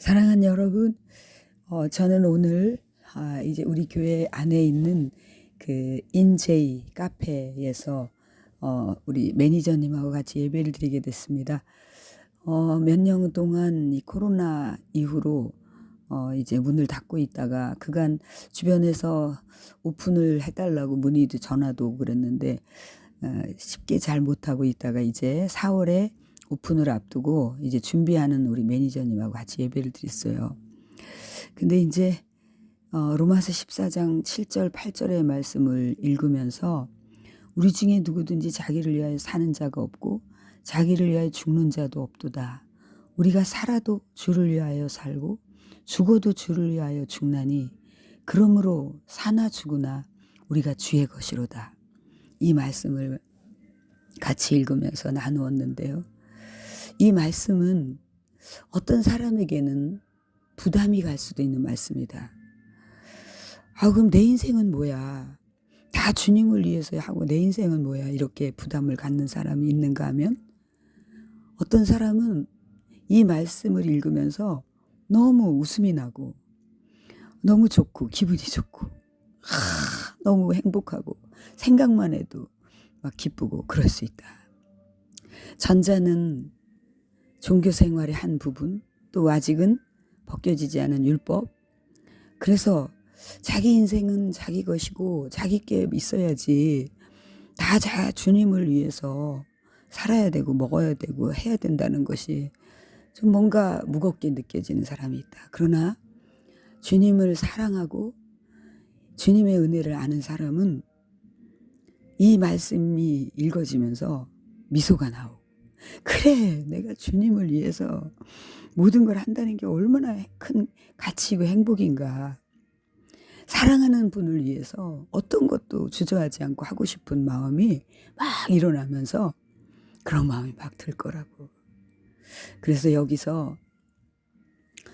사랑하는 여러분, 어, 저는 오늘 아, 이제 우리 교회 안에 있는 그 인제이 카페에서 어, 우리 매니저님하고 같이 예배를 드리게 됐습니다. 어, 몇 년 동안 이 코로나 이후로 어, 이제 문을 닫고 있다가 그간 주변에서 오픈을 해달라고 문의도 전화도 그랬는데 어, 쉽게 잘 못하고 있다가 이제 4월에 오픈을 앞두고 이제 준비하는 우리 매니저님하고 같이 예배를 드렸어요. 근데 이제 어, 로마서 14장 7절 8절의 말씀을 읽으면서 우리 중에 누구든지 자기를 위하여 사는 자가 없고 자기를 위하여 죽는 자도 없도다. 우리가 살아도 주를 위하여 살고 죽어도 주를 위하여 죽나니 그러므로 사나 죽으나 우리가 주의 것이로다. 이 말씀을 같이 읽으면서 나누었는데요. 이 말씀은 어떤 사람에게는 부담이 갈 수도 있는 말씀이다. 아, 그럼 내 인생은 뭐야? 다 주님을 위해서 하고 내 인생은 뭐야? 이렇게 부담을 갖는 사람이 있는가 하면 어떤 사람은 이 말씀을 읽으면서 너무 웃음이 나고 너무 좋고 기분이 좋고 하, 너무 행복하고 생각만 해도 막 기쁘고 그럴 수 있다. 전자는 종교 생활의 한 부분, 또 아직은 벗겨지지 않은 율법. 그래서 자기 인생은 자기 것이고 자기께 있어야지 다 자 주님을 위해서 살아야 되고 먹어야 되고 해야 된다는 것이 좀 뭔가 무겁게 느껴지는 사람이 있다. 그러나 주님을 사랑하고 주님의 은혜를 아는 사람은 이 말씀이 읽어지면서 미소가 나오고 그래 내가 주님을 위해서 모든 걸 한다는 게 얼마나 큰 가치이고 행복인가. 사랑하는 분을 위해서 어떤 것도 주저하지 않고 하고 싶은 마음이 막 일어나면서 그런 마음이 막 들 거라고. 그래서 여기서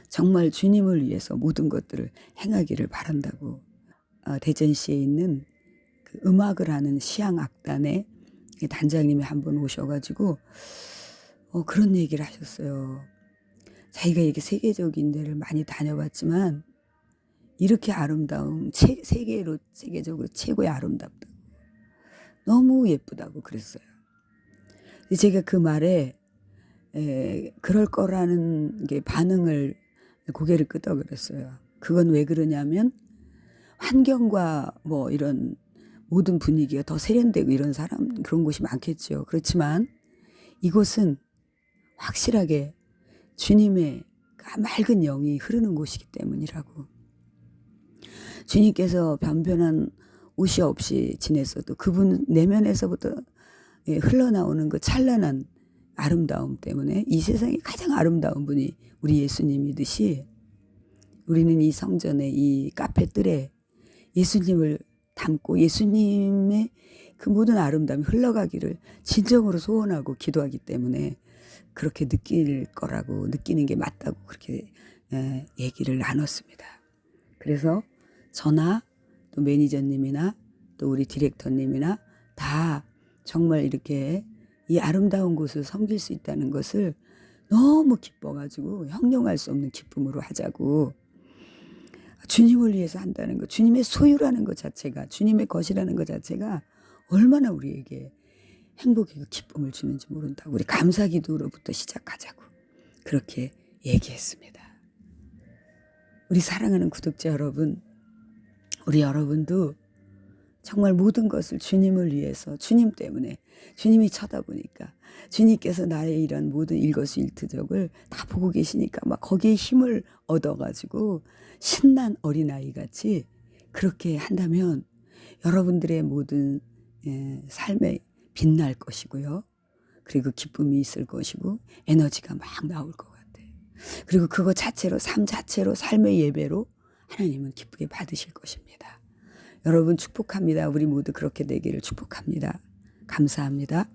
정말 주님을 위해서 모든 것들을 행하기를 바란다고 어, 대전시에 있는 그 음악을 하는 시향악단의 단장님이 한 번 오셔가지고 어, 그런 얘기를 하셨어요. 자기가 이게 세계적인 데를 많이 다녀봤지만 이렇게 아름다움 체, 세계로 세계적으로 최고의 아름답다. 너무 예쁘다고 그랬어요. 제가 그 말에 에, 그럴 거라는 게 반응을 고개를 끄덕거렸어요. 그건 왜 그러냐면 환경과 뭐 이런 모든 분위기가 더 세련되고 이런 사람 그런 곳이 많겠죠. 그렇지만 이곳은 확실하게 주님의 그 맑은 영이 흐르는 곳이기 때문이라고. 주님께서 변변한 옷이 없이 지냈어도 그분 내면에서부터 예, 흘러나오는 그 찬란한 아름다움 때문에 이 세상에 가장 아름다운 분이 우리 예수님이듯이 우리는 이 성전의 이 카페 뜰에 예수님을 담고 예수님의 그 모든 아름다움이 흘러가기를 진정으로 소원하고 기도하기 때문에 그렇게 느낄 거라고 느끼는 게 맞다고 그렇게 에, 얘기를 나눴습니다. 그래서 저나 또 매니저님이나 또 우리 디렉터님이나 다 정말 이렇게 이 아름다운 곳을 섬길 수 있다는 것을 너무 기뻐가지고 형용할 수 없는 기쁨으로 하자고 주님을 위해서 한다는 것, 주님의 소유라는 것 자체가, 주님의 것이라는 것 자체가 얼마나 우리에게 행복이고 기쁨을 주는지 모른다고 우리 감사 기도로부터 시작하자고 그렇게 얘기했습니다. 우리 사랑하는 구독자 여러분, 우리 여러분도 정말 모든 것을 주님을 위해서 주님 때문에 주님이 쳐다보니까 주님께서 나의 이런 모든 일거수일투족을 다 보고 계시니까 막 거기에 힘을 얻어가지고 신난 어린아이 같이 그렇게 한다면 여러분들의 모든 예, 삶에 빛날 것이고요. 그리고 기쁨이 있을 것이고 에너지가 막 나올 것 같아요. 그리고 그거 자체로 삶 자체로 삶의 예배로 하나님은 기쁘게 받으실 것입니다. 여러분 축복합니다. 우리 모두 그렇게 되기를 축복합니다. 감사합니다.